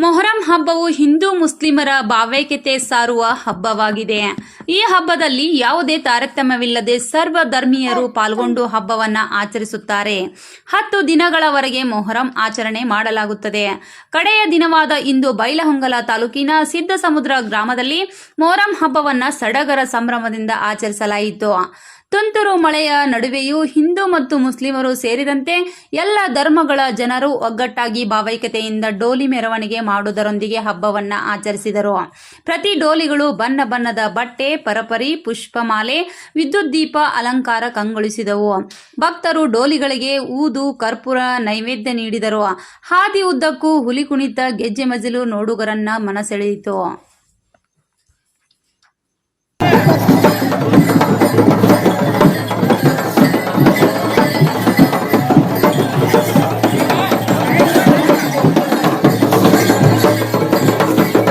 ಮೊಹರಂ ಹಬ್ಬವು ಹಿಂದೂ ಮುಸ್ಲಿಮರ ಭಾವೈಕ್ಯತೆ ಸಾರುವ ಹಬ್ಬವಾಗಿದೆ. ಈ ಹಬ್ಬದಲ್ಲಿ ಯಾವುದೇ ತಾರತಮ್ಯವಿಲ್ಲದೆ ಸರ್ವ ಧರ್ಮೀಯರು ಪಾಲ್ಗೊಂಡು ಹಬ್ಬವನ್ನ ಆಚರಿಸುತ್ತಾರೆ. ಹತ್ತು ದಿನಗಳವರೆಗೆ ಮೊಹರಂ ಆಚರಣೆ ಮಾಡಲಾಗುತ್ತದೆ. ಕಡೆಯ ದಿನವಾದ ಇಂದು ಬೈಲಹೊಂಗಲ ತಾಲೂಕಿನ ಸಿದ್ದಸಮುದ್ರ ಗ್ರಾಮದಲ್ಲಿ ಮೊಹರಂ ಹಬ್ಬವನ್ನ ಸಡಗರ ಸಂಭ್ರಮದಿಂದ ಆಚರಿಸಲಾಯಿತು. ತುಂತುರು ಮಳೆಯ ನಡುವೆಯೂ ಹಿಂದೂ ಮತ್ತು ಮುಸ್ಲಿಮರು ಸೇರಿದಂತೆ ಎಲ್ಲ ಧರ್ಮಗಳ ಜನರು ಒಗ್ಗಟ್ಟಾಗಿ ಭಾವೈಕ್ಯತೆಯಿಂದ ಡೋಲಿ ಮೆರವಣಿಗೆ ಮಾಡುವುದರೊಂದಿಗೆ ಹಬ್ಬವನ್ನ ಆಚರಿಸಿದರು. ಪ್ರತಿ ಡೋಲಿಗಳು ಬಣ್ಣ ಬಣ್ಣದ ಬಟ್ಟೆ, ಪರಪರಿ, ಪುಷ್ಪಮಾಲೆ, ವಿದ್ಯುತ್ ದೀಪ, ಅಲಂಕಾರ ಕಂಗೊಳಿಸಿದವು. ಭಕ್ತರು ಡೋಲಿಗಳಿಗೆ ಊದು, ಕರ್ಪೂರ ನೈವೇದ್ಯ ನೀಡಿದರು. ಹಾದಿ ಉದ್ದಕ್ಕೂ ಹುಲಿ ಕುಣಿತ ಗೆಜ್ಜೆ ಮಜಲು ನೋಡುಗರನ್ನ ಮನಸೆಳೆಯಿತು.